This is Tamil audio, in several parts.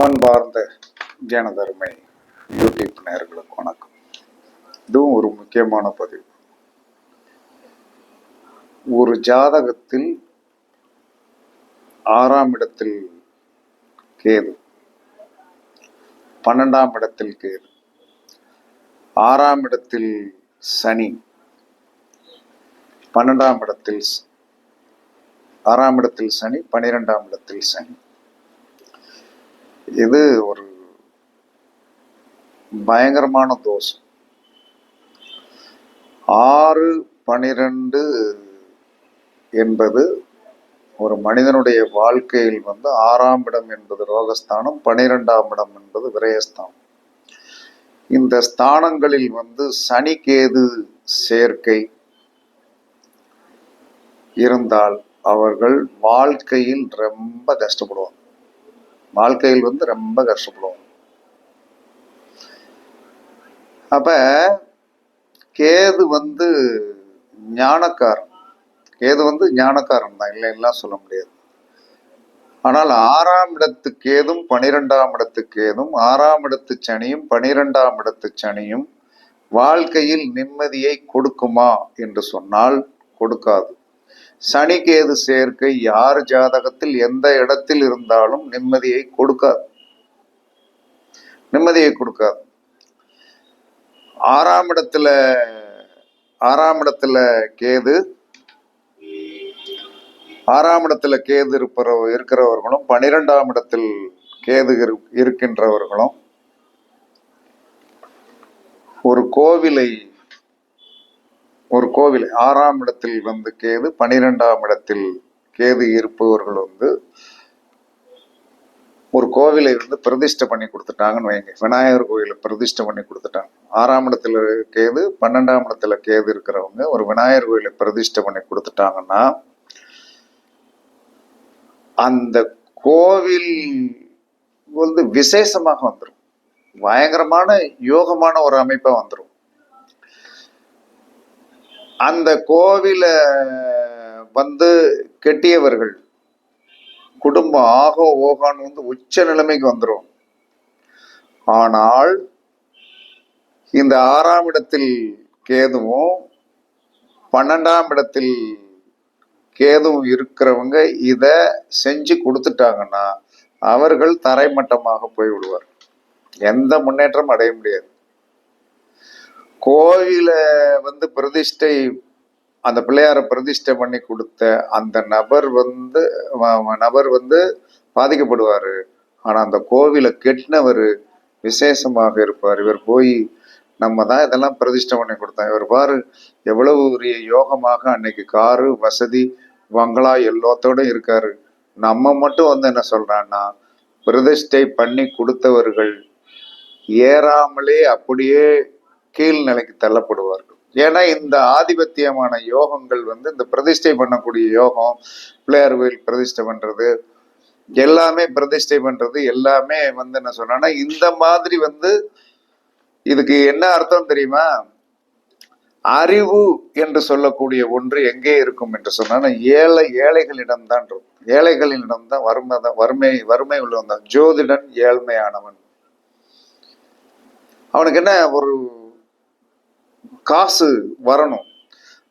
அன்பார்ந்த ஜனதர்மை யூடியூப் நேர்களுக்கு வணக்கம். இதுவும் ஒரு முக்கியமான பதிவு. ஒரு ஜாதகத்தில் ஆறாம் இடத்தில் கேது பன்னெண்டாம் இடத்தில் கேது ஆறாம் இடத்தில் சனி பன்னெண்டாம் இடத்தில் ஆறாம் இடத்தில் சனி பனிரெண்டாம் இடத்தில் சனி. இது ஒரு பயங்கரமான தோஷம் ஆறு பனிரெண்டு என்பது ஒரு மனிதனுடைய வாழ்க்கையில் வந்து ஆறாம் இடம் என்பது ரோகஸ்தானம் பனிரெண்டாம் இடம் என்பது விரயஸ்தானம். இந்த ஸ்தானங்களில் வந்து சனி கேது சேர்க்கை இருந்தால் அவர்கள் வாழ்க்கையில் ரொம்ப கஷ்டப்படுவாங்க. வாழ்க்கையில் வந்து ரொம்ப கஷ்டப்படுவாங்க அப்ப கேது வந்து ஞானக்காரன். கேது வந்து ஞானக்காரன் தான் இல்லைன்னா சொல்ல முடியாது. ஆனால் ஆறாம் இடத்து கேதும் பனிரெண்டாம் இடத்து கேதும் ஆறாம் இடத்து சனியும் பனிரெண்டாம் இடத்து சனியும் வாழ்க்கையில் நிம்மதியை கொடுக்குமா என்று சொன்னால் கொடுக்காது. சனி கேது சேர்க்கை யார் ஜாதகத்தில் எந்த இடத்தில் இருந்தாலும் நிம்மதியை கொடுக்காது. நிம்மதியை கொடுக்காது. ஆறாம் இடத்துல ஆறாம் இடத்துல கேது ஆறாம் இடத்துல கேது இருப்பற இருக்கிறவர்களும் பனிரெண்டாம் இடத்தில் கேது இருக்கின்றவர்களும் ஒரு கோவிலை ஒரு கோவில் ஆறாம் இடத்தில் வந்து கேது பனிரெண்டாம் இடத்தில் கேது இருப்பவர்கள் வந்து ஒரு கோவிலை வந்து பிரதிஷ்டை பண்ணி கொடுத்துட்டாங்கன்னு வைங்க. விநாயகர் கோயிலை பிரதிஷ்டை பண்ணி கொடுத்துட்டாங்க. ஆறாம் இடத்துல கேது பன்னெண்டாம் இடத்துல கேது இருக்கிறவங்க ஒரு விநாயகர் கோயிலை பிரதிஷ்டை பண்ணி கொடுத்துட்டாங்கன்னா அந்த கோவில் வந்து விசேஷமாக வந்துடும் பயங்கரமான யோகமான ஒரு அமைப்பாக வந்துடும் அந்த கோவிலை வந்து கெட்டியவர்கள் குடும்பம் ஆகோ ஓகான்னு வந்து உச்ச நிலைமைக்கு வந்துடும் ஆனால் இந்த ஆறாம் இடத்தில் கேதுவும் பன்னெண்டாம் இடத்தில் கேதுவும் இருக்கிறவங்க இத செஞ்சு கொடுத்துட்டாங்கன்னா அவர்கள் தரைமட்டமாக போய் விடுவார் எந்த முன்னேற்றம் அடைய முடியாது. கோவிலை வந்து பிரதிஷ்டை அந்த பிள்ளையாரை பிரதிஷ்டை பண்ணி கொடுத்த அந்த நபர் வந்து நபர் வந்து பாதிக்கப்படுவார். ஆனால் அந்த கோவிலை கெட்டினவர் விசேஷமாக இருப்பார். இவர் போய் நம்ம தான் இதெல்லாம் பிரதிஷ்டை பண்ணி கொடுத்தோம். இவர் பாரு எவ்வளவு உரிய யோகமாக அன்னைக்கு காரு வசதி பங்களா எல்லாத்தோடும் இருக்காரு. நம்ம மட்டும் வந்து என்ன சொல்றான்னா பிரதிஷ்டை பண்ணி கொடுத்தவர்கள் ஏறாமலே அப்படியே கீழ்நிலைக்கு தள்ளப்படுவார்கள். ஏன்னா இந்த ஆதிபத்தியமான யோகங்கள் வந்து இந்த பிரதிஷ்டை பண்ணக்கூடிய யோகம் பிள்ளையார் கோயில் பிரதிஷ்டை பண்றது எல்லாமே பிரதிஷ்டை பண்றது எல்லாமே வந்து என்ன சொன்னா இந்த மாதிரி வந்து இதுக்கு என்ன அர்த்தம் தெரியுமா? அறிவு என்று சொல்லக்கூடிய ஒன்று எங்கே இருக்கும் என்று சொன்னா ஏழை ஏழைகளிடம்தான் இருக்கும். ஏழைகளிடம் தான் வறுமை தான் வறுமை வறுமை உள்ளவன் தான். ஜோதிடன் ஏழ்மையானவன். அவனுக்கு என்ன ஒரு காசு வரணும்.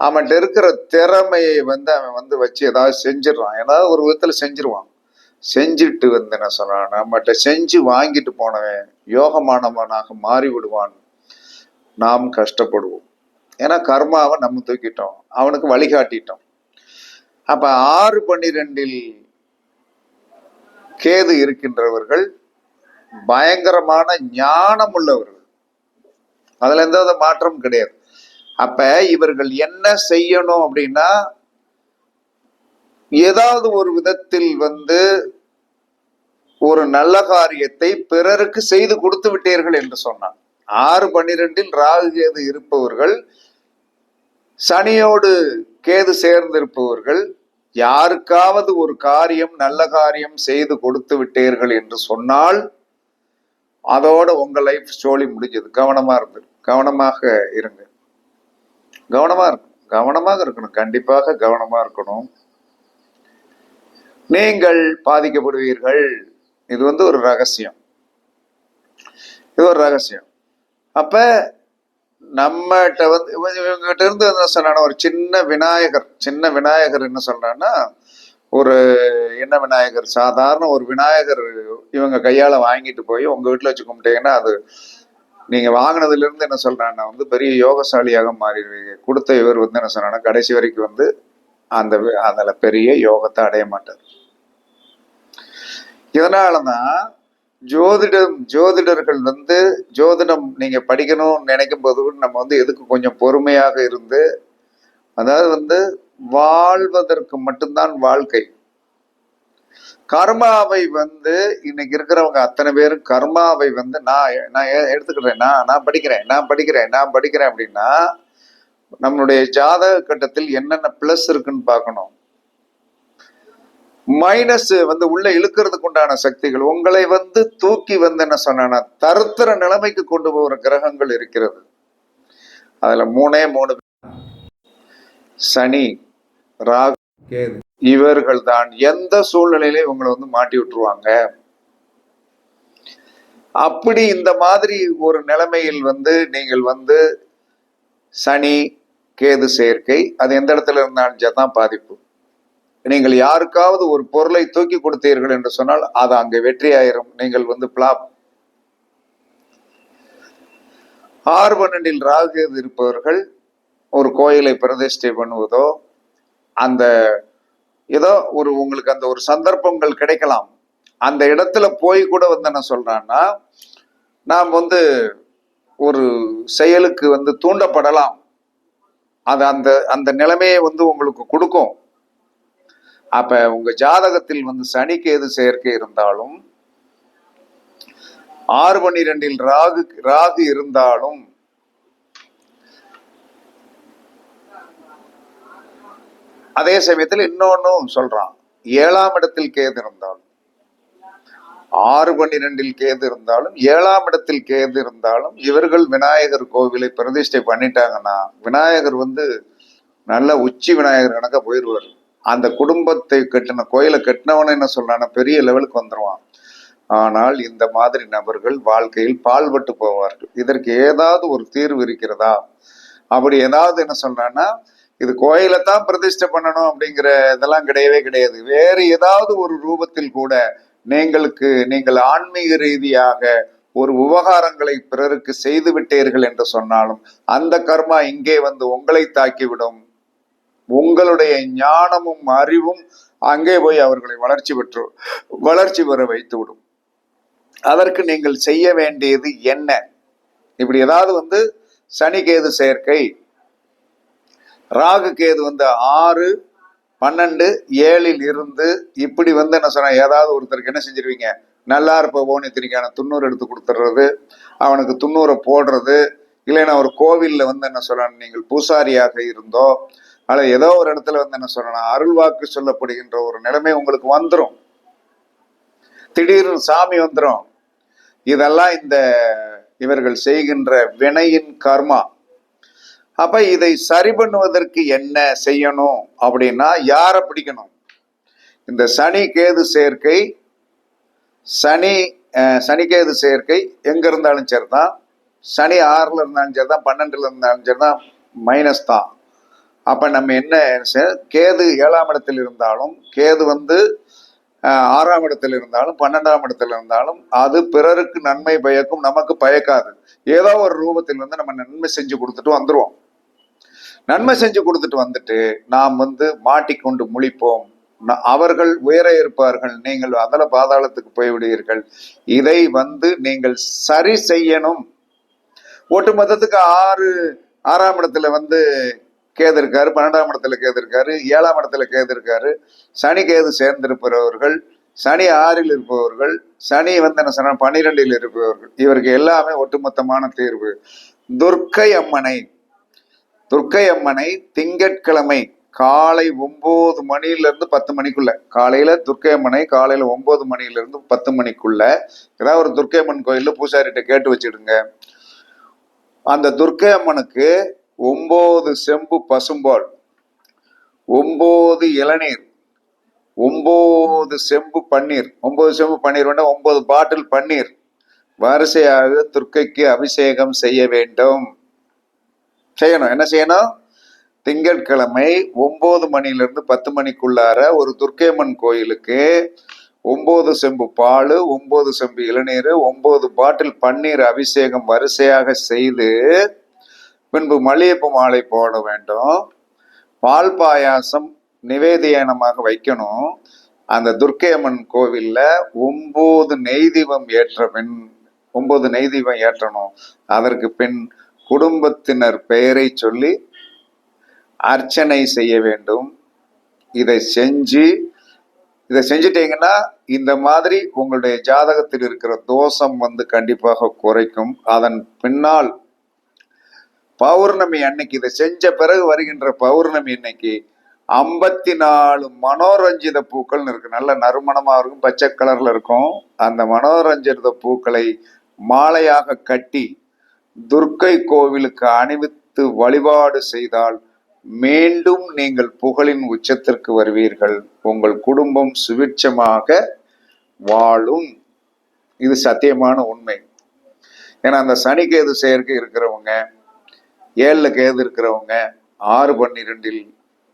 அவன்கிட்ட இருக்கிற திறமையை வந்து அவன் வந்து வச்சு ஏதாவது செஞ்சிடறான். ஏதாவது ஒரு விதத்துல செஞ்சிருவான். செஞ்சுட்டு வந்து என்ன சொன்னான் நம்மகிட்ட செஞ்சு வாங்கிட்டு போனவன் யோகமானவனாக மாறி விடுவான் நாம் கஷ்டப்படுவோம். ஏன்னா கர்மாவை நம்ம தூக்கிட்டோம். அவனுக்கு வழிகாட்டிட்டோம். அப்ப ஆறு பன்னிரெண்டில் கேது இருக்கின்றவர்கள் பயங்கரமான ஞானம் உள்ளவர்கள் அதுல எந்த வித மாற்றம் கிடையாது. அப்ப இவர்கள் என்ன செய்யணும் அப்படின்னா ஏதாவது ஒரு விதத்தில் வந்து ஒரு நல்ல காரியத்தை பிறருக்கு செய்து கொடுத்து விட்டீர்கள் என்று சொன்னான். ஆறு பன்னிரெண்டில் ராகு கேது இருப்பவர்கள் சனியோடு கேது சேர்ந்திருப்பவர்கள் யாருக்காவது ஒரு காரியம் நல்ல காரியம் செய்து கொடுத்து விட்டீர்கள் என்று சொன்னால் அதோட உங்க லைஃப் ஸ்டோரி முடிஞ்சது. கவனமா இருந்து கவனமாக இருங்க. கவனமா இருக்கும் கவனமாக இருக்கணும். கண்டிப்பாக கவனமா இருக்கணும். நீங்கள் பாதிக்கப்படுவீர்கள். இது வந்து ஒரு ரகசியம். இது ஒரு ரகசியம். அப்ப நம்மகிட்ட வந்து இவங்க- இவங்ககிட்ட இருந்து என்ன சொன்னானா ஒரு சின்ன விநாயகர் சின்ன விநாயகர் என்ன சொல்றான்னா ஒரு என்ன விநாயகர்? சாதாரண ஒரு விநாயகர் இவங்க கையால வாங்கிட்டு போய் உங்க வீட்டுல வச்சு கும்பிட்டீங்கன்னா அது நீங்க வாங்கினதுலேருந்து என்ன சொல்றான்னா வந்து பெரிய யோகசாலியாக மாறிடுவீங்க. கொடுத்த இவர் வந்து என்ன சொன்னான்னா கடைசி வரைக்கும் வந்து அந்த அதில் பெரிய யோகத்தை அடைய மாட்டார். இதனாலதான் ஜோதிடம் ஜோதிடர்கள் வந்து ஜோதிடம் நீங்கள் படிக்கணும்னு நினைக்கும் போது நம்ம வந்து எதுக்கு கொஞ்சம் பொறுமையாக இருந்து அதாவது வந்து வாழ்வதற்கு மட்டும்தான் வாழ்க்கை. கர்மாவை வந்து இன்னைக்கு இருக்கிறவங்க அத்தனை பேரும் கர்மாவை வந்து நான் நான் எடுத்துக்கிறேன். நான் நான் படிக்கிறேன் நான் படிக்கிறேன் நான் படிக்கிறேன் அப்படின்னா நம்மளுடைய ஜாதக கட்டத்தில் என்னென்ன பிளஸ் இருக்குன்னு பார்க்கணும். மைனஸ் வந்து உள்ள இழுக்கிறதுக்கு உண்டான சக்திகள் உங்களை வந்து தூக்கி வந்து என்ன சொன்னா தருத்திர நிலைமைக்கு கொண்டு போகிற கிரகங்கள் இருக்கிறது. அதுல மூணே மூணு. சனி ராகு கேது. இவர்கள் தான் எந்த சூழ்நிலையில உங்களை வந்து மாட்டி விட்டுருவாங்க? அப்படி இந்த மாதிரி ஒரு நிலைமையில் வந்து நீங்கள் வந்து சனி கேது சேர்க்கை அது எந்த இடத்துல இருந்தாலும் தான் பாதிப்பு. நீங்கள் யாருக்காவது ஒரு பொருளை தூக்கி கொடுத்தீர்கள் என்று சொன்னால் அது அங்கே வெற்றியாயிரும் நீங்கள் வந்து பிளாப். ஆறு பன்னெண்டில் ராகு இருப்பவர்கள் ஒரு கோயிலை பிரதிஷ்டை பண்ணுவதோ அந்த ஏதோ ஒரு உங்களுக்கு அந்த ஒரு சந்தர்ப்பங்கள் கிடைக்கலாம். அந்த இடத்துல போய் கூட வந்து என்ன சொல்றான்னா நாம் வந்து ஒரு செயலுக்கு வந்து தூண்டப்படலாம். அது அந்த அந்த நிலைமையை வந்து உங்களுக்கு கொடுக்கும். அப்ப உங்க ஜாதகத்தில் வந்து சனிக்கு எது சேர்க்கை இருந்தாலும் ஆறு பன்னிரெண்டில் ராகு ராகு இருந்தாலும் அதே சமயத்தில் இன்னொன்னும் சொல்றான். ஏழாம் இடத்தில் கேது இருந்தாலும் ஆறு பன்னிரெண்டில் கேது இருந்தாலும் ஏழாம் இடத்தில் கேது இருந்தாலும் இவர்கள் விநாயகர் கோவிலை பிரதிஷ்டை பண்ணிட்டாங்கன்னா விநாயகர் வந்து நல்ல உச்சி விநாயகர் கணக்கா போயிடுவார் அந்த குடும்பத்தை கட்டின கோயிலை கட்டினவன என்ன சொல்றான? பெரிய லெவலுக்கு வந்துருவான். ஆனால் இந்த மாதிரி நபர்கள் வாழ்க்கையில் பால்பட்டு போவார்கள். இதற்கு ஏதாவது ஒரு தீர்வு இருக்கிறதா? அப்படி ஏதாவது என்ன சொல்றான்னா இது கோயிலை தான் பிரதிஷ்டை பண்ணணும் அப்படிங்கிற இதெல்லாம் கிடையவே கிடையாது. வேறு ஏதாவது ஒரு ரூபத்தில் கூட நீங்களுக்கு நீங்கள் ஆன்மீக ரீதியாக ஒரு உபகாரங்களை பிறருக்கு செய்து விட்டீர்கள் என்று சொன்னாலும் அந்த கர்மா இங்கே வந்து உங்களை தாக்கிவிடும். உங்களுடைய ஞானமும் அறிவும் அங்கே போய் அவர்களை வளர்ச்சி பெற்று வளர்ச்சி பெற வைத்து விடும் அதற்கு நீங்கள் செய்ய வேண்டியது என்ன? இப்படி ஏதாவது வந்து சனி கேது சேர்க்கை ராகு கேது வந்து ஆறு பன்னெண்டு ஏழில் இருந்து இப்படி வந்து என்ன சொன்னா ஏதாவது ஒருத்தருக்கு என்ன செஞ்சிருவீங்க? நல்லா இருப்ப ஓனித்திரிக்கான துண்ணூறு எடுத்து கொடுத்துட்றது அவனுக்கு துண்ணூரை போடுறது இல்லைன்னா ஒரு கோவிலில் வந்து என்ன சொல்லணும் நீங்கள் பூசாரியாக இருந்தோ அல்லது ஏதோ ஒரு இடத்துல வந்து என்ன சொல்லணும் அருள்வாக்கு சொல்லப்படுகின்ற ஒரு நிலைமை உங்களுக்கு வந்துடும் திடீர்னு சாமி வந்துடும் இதெல்லாம் இந்த இவர்கள் செய்கின்ற வினையின் கர்மா. அப்ப இதை சரி பண்ணுவதற்கு என்ன செய்யணும் அப்படின்னா யாரை பிடிக்கணும்? இந்த சனி கேது சேர்க்கை சனி சனிக்கேது சேர்க்கை எங்க இருந்தாலும் சரிதான். சனி ஆறுல இருந்தாலும் சரிதான் பன்னெண்டுல இருந்தாலும் சரிதான் மைனஸ் தான். அப்ப நம்ம என்ன கேது ஏழாம் இடத்தில் இருந்தாலும் கேது வந்து ஆறாம் இடத்தில் இருந்தாலும் பன்னெண்டாம் இடத்தில் இருந்தாலும் அது பிறருக்கு நன்மை பயக்கும் நமக்கு பயக்காது. ஏதோ ஒரு ரூபத்தில் வந்து நம்ம நன்மை செஞ்சு கொடுத்துட்டு வந்துருவோம். நன்மை செஞ்சு கொடுத்துட்டு வந்துட்டு நாம் வந்து மாட்டிக்கொண்டு முழிப்போம். அவர்கள் உயர இருப்பார்கள் நீங்கள் அதல பாதாளத்துக்கு போய்விடுவீர்கள். இதை வந்து நீங்கள் சரி செய்யணும். ஒட்டு மொத்தத்துக்கு ஆறு ஆறாம் இடத்துல வந்து கேது இருக்காரு பன்னெண்டாம் இடத்துல கேது இருக்காரு ஏழாம் இடத்துல கேது இருக்காரு. சனி கேது சேர்ந்திருப்பவர்கள் சனி ஆறில் இருப்பவர்கள் சனி வந்து என்ன சொன்ன பனிரெண்டில் இருப்பவர்கள். இவருக்கு எல்லாமே ஒட்டுமொத்தமான தீர்வு. துர்க்கை அம்மனை துர்க்கை அம்மனை திங்கட்கிழமை காலை ஒன்பது மணிலேருந்து பத்து மணிக்குள்ள காலையில் துர்க்கை அம்மனை காலையில ஒன்பது மணில பத்து மணிக்குள்ள ஏதாவது ஒரு துர்க்கையம்மன் அம்மன் பூசாரிகிட்ட கேட்டு வச்சிடுங்க. அந்த துர்க்கை அம்மனுக்கு செம்பு பசும்பால் ஒம்பது இளநீர் ஒம்பது செம்பு பன்னீர். ஒம்பது செம்பு பன்னீர் வேண்டாம் ஒம்பது பாட்டில் பன்னீர். வரிசையாக துர்க்கைக்கு அபிஷேகம் செய்ய வேண்டும். செய்யணும். என்ன செய்யணும்? திங்கட்கிழமை ஒம்பது மணிலிருந்து பத்து மணிக்குள்ளார ஒரு துர்க்கையம்மன் கோயிலுக்கு ஒம்பது செம்பு பால் ஒம்பது செம்பு இளநீர் ஒம்பது பாட்டில் பன்னீர் அபிஷேகம் வரிசையாக செய்து பின்பு மல்லிகைப்பூ மாலை போட வேண்டும். பால் பாயாசம் நிவேதியானமாக வைக்கணும். அந்த துர்க்கையம்மன் கோவில்ல ஒன்பது நெய்தீபம் ஏற்ற பின் ஒம்பது நெய்தீபம் ஏற்றணும். அதற்கு பின் குடும்பத்தினர் பெயரை சொல்லி அர்ச்சனை செய்ய வேண்டும். இதை செஞ்சு இதை செஞ்சிட்டீங்கன்னா இந்த மாதிரி உங்களுடைய ஜாதகத்தில் இருக்கிற தோஷம் வந்து கண்டிப்பாக குறைக்கும். அதன் பின்னால் பௌர்ணமி அன்னைக்கு இதை செஞ்ச பிறகு வருகின்ற பௌர்ணமி அன்னைக்கு ஐம்பத்தி நாலு மனோரஞ்சித பூக்கள்னு இருக்கு. நல்ல நறுமணமாக இருக்கும் பச்சை கலர்ல இருக்கும். அந்த மனோரஞ்சித பூக்களை மாலையாக கட்டி துர்க்கை கோவிலுக்கு அணிவித்து வழிபாடு செய்தால் மீண்டும் நீங்கள் புகழின் உச்சத்திற்கு வருவீர்கள். உங்கள் குடும்பம் சுபிட்சமாக வாழும். இது சத்தியமான உண்மை. ஏன்னா அந்த சனி கேது செயற்கை இருக்கிறவங்க ஏழில் கேது இருக்கிறவங்க ஆறு பன்னிரெண்டில்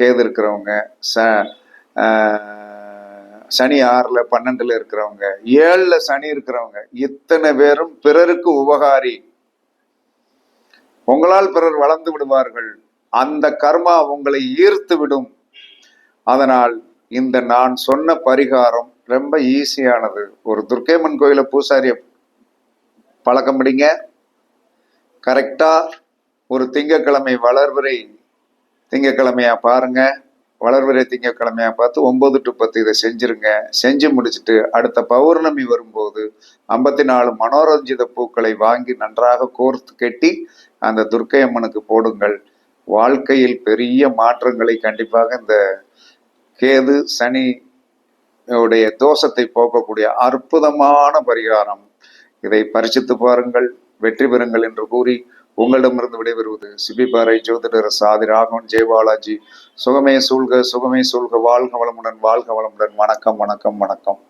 கேது இருக்கிறவங்க ச சனி ஆறில் பன்னெண்டில் இருக்கிறவங்க ஏழில் சனி இருக்கிறவங்க இத்தனை பேரும் பிறருக்கு உபகாரி. உங்களால் பிறர் வளர்ந்து விடுவார்கள். அந்த கர்மா உங்களை ஈர்த்து விடும். அதனால் இந்த நான் சொன்ன பரிகாரம் ரொம்ப ஈஸியானது. ஒரு துர்க்கைம்மன் கோயில பூசாரிய பழக்கம் பிடிங்க. கரெக்டா ஒரு திங்கக்கிழமை வளர்வரை திங்கக்கிழமையா பாருங்க. வளர்வரை திங்கக்கிழமையா பார்த்து ஒன்பது டு பத்து இதை செஞ்சிருங்க. செஞ்சு முடிச்சுட்டு அடுத்த பௌர்ணமி வரும்போது ஐம்பத்தி நாலு மனோரஞ்சித பூக்களை வாங்கி நன்றாக கோர்த்து கட்டி அந்த துர்க்கை அம்மனுக்கு போடுங்கள். வாழ்க்கையில் பெரிய மாற்றங்களை கண்டிப்பாக இந்த கேது சனி உடைய தோஷத்தை போக்கக்கூடிய அற்புதமான பரிகாரம். இதை பரிசித்து பாருங்கள் வெற்றி பெறுங்கள் என்று கூறி உங்களிடமிருந்து விடைபெறுவது சிபிபாறை ஜோதிடர் சாதி ராகவன் ஜெயபாலாஜி சுகமே சூழ்க சுகமே சூழ்க. வாழ்க வளமுடன் வாழ்க வளமுடன். வணக்கம் வணக்கம் வணக்கம்.